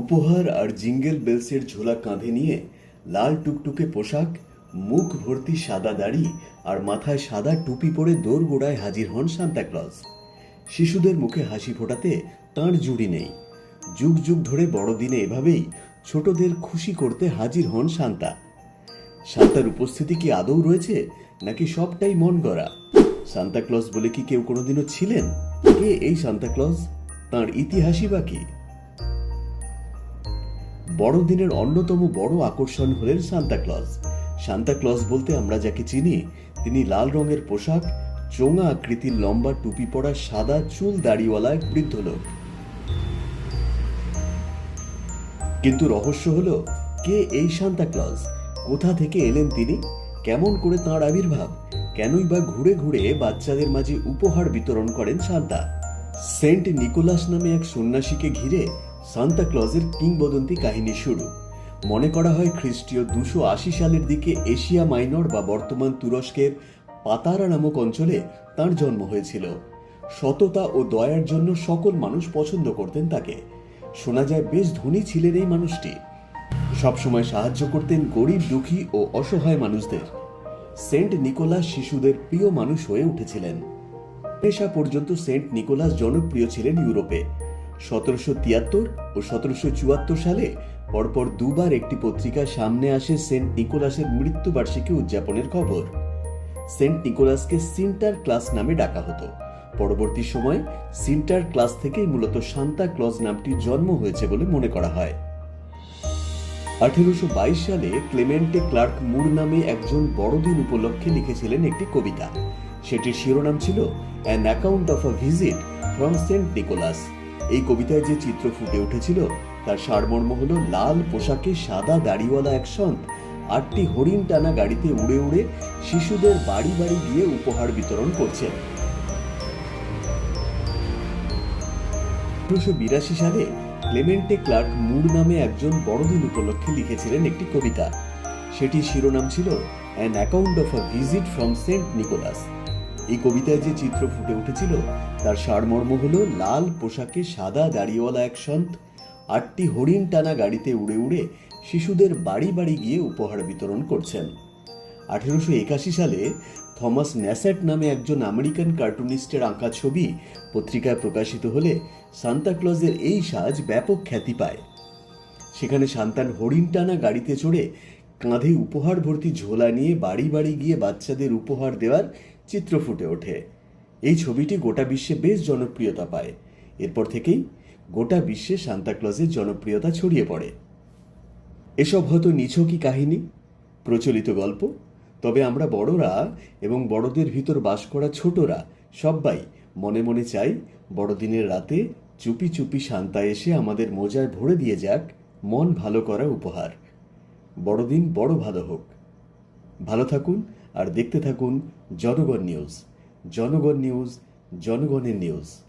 উপহার আর জিঙ্গেল বেলসের ঝোলা কাঁধে নিয়ে লাল টুকটুকে পোশাক, মুখ ভর্তি সাদা দাড়ি আর মাথায় সাদা টুপি পরে দোরগোড়ায় হাজির হন সান্তাক্লজ শিশুদের মুখে হাসি ফোটাতে তাঁর জুড়ি নেই। যুগ যুগ ধরে বড়দিনে এভাবেই ছোটদের খুশি করতে হাজির হন শান্তা শান্তার উপস্থিতি কি আদৌ রয়েছে, নাকি সবটাই মন গড়া? সান্তাক্লজ বলে কি কেউ কোনোদিনও ছিলেন? কে এই সান্তাক্লজ তাঁর ইতিহাসই বা কি? বড়দিনের অন্যতম বড় আকর্ষণ হলেন সান্তাক্লজ সান্তাক্লজ বলতে আমরা যাকে চিনি, তিনি লাল রঙের পোশাক, চোঙা আকৃতির লম্বা টুপি পরা সাদা চুল দাড়িওয়ালা এক বৃদ্ধ লোক। কিন্তু রহস্য হলো, কে এই সান্তাক্লজ কোথা থেকে এলেন তিনি? কেমন করে তাঁর আবির্ভাব? কেনই বা ঘুরে ঘুরে বাচ্চাদের মাঝে উপহার বিতরণ করেন সান্তা? সেন্ট নিকোলাস নামে এক সন্ন্যাসীকে ঘিরে সান্তা ক্লজের কিংবদন্তি কাহিনী শুরু। মনে করা হয় খ্রিস্টীয় দুশো আশি সালের দিকে এশিয়া মাইনর বা বর্তমান তুরস্কের পাতারা নামক অঞ্চলে তার জন্ম হয়েছিল। সততা ও দয়ার জন্য সকল মানুষ পছন্দ করতেন তাকে। শোনা যায় বেশ ধনী ছিলেন এই মানুষটি। সবসময় সাহায্য করতেন গরিব, দুঃখী ও অসহায় মানুষদের। সেন্ট নিকোলাস শিশুদের প্রিয় মানুষ হয়ে উঠেছিলেন। পেশা পর্যন্ত সেন্ট নিকোলাস জনপ্রিয় ছিলেন ইউরোপে। সতেরোশো তিয়াত্তর ও সতেরোশো চুয়াত্তর সালে পরপর দুবার একটি পত্রিকায় সামনে আসে সেন্ট নিকোলাসের মৃত্যুবার্ষিকী উদযাপনের খবর। সেন্ট নিকোলাসকে সিন্টার ক্লাস নামে ডাকা হতো। পরবর্তী সময় সিন্টার ক্লাস থেকেই মূলত সান্তা ক্লজ নামটি জন্ম হয়েছে বলে মনে করা হয়। আঠেরোশো বাইশ সালে ক্লেমেন্টে ক্লার্ক মুর নামে একজন বড়দিন উপলক্ষে লিখেছিলেন একটি কবিতা। সেটির শিরোনাম ছিল an account of a visit from Saint Nicholas এই কবিতায় যে চিত্র ফুটে উঠেছিল, তার সারমর্ম হল লাল পোশাকে সাদা দাড়িওয়ালা এক সন্ত। আটটি হরিণ টানা গাড়িতে উড়ে উড়ে শিশুদের বাড়ি বাড়ি গিয়ে উপহার বিতরণ করছেন। আঠারোশো বিরাশি সালে ক্লেমেন্টে ক্লার্ক মুর নামে একজন বড়দিন উপলক্ষে লিখেছিলেন একটি কবিতা। সেটির শিরোনাম ছিল an account of a visit from Saint Nicholas এই কবিতায় যে চিত্র ফুটে উঠেছিল, তার সারমর্ম হল লাল পোশাকে সাদা দাড়িওয়ালা এক সন্ত। আটটি হরিণ টানা গাড়িতে উড়ে উড়ে শিশুদের বাড়ি বাড়ি গিয়ে উপহার বিতরণ করছেন। আঠেরোশো একাশি সালে থমাস ন্যাসেট নামে একজন আমেরিকান কার্টুনিস্টের আঁকা ছবি পত্রিকায় প্রকাশিত হলে সান্তাক্লজের এই সাজ ব্যাপক খ্যাতি পায়। সেখানে সান্তান হরিণ টানা গাড়িতে চড়ে কাঁধে উপহার ভর্তি ঝোলা নিয়ে বাড়ি বাড়ি গিয়ে বাচ্চাদের উপহার দেওয়ার চিত্র ফুটে ওঠে। এই ছবিটি গোটা বিশ্বে বেশ জনপ্রিয়তা পায়। এরপর থেকেই গোটা বিশ্বে সান্তাক্লজের জনপ্রিয়তা ছড়িয়ে পড়ে। এসব হয়তো নিছকই কাহিনী, প্রচলিত গল্প, তবে আমরা বড়রা এবং বড়দের ভিতর বাস করা ছোটরা সবাই মনে মনে চাই বড়দিনের রাতে চুপি চুপি শান্তা এসে আমাদের মোজায় ভরে দিয়ে যাক মন ভালো করা উপহার। বড়দিন বড় ভালো হোক। ভালো থাকুন আর দেখতে থাকুন জনগণ নিউজ। জনগণ নিউজ, জনগণের নিউজ।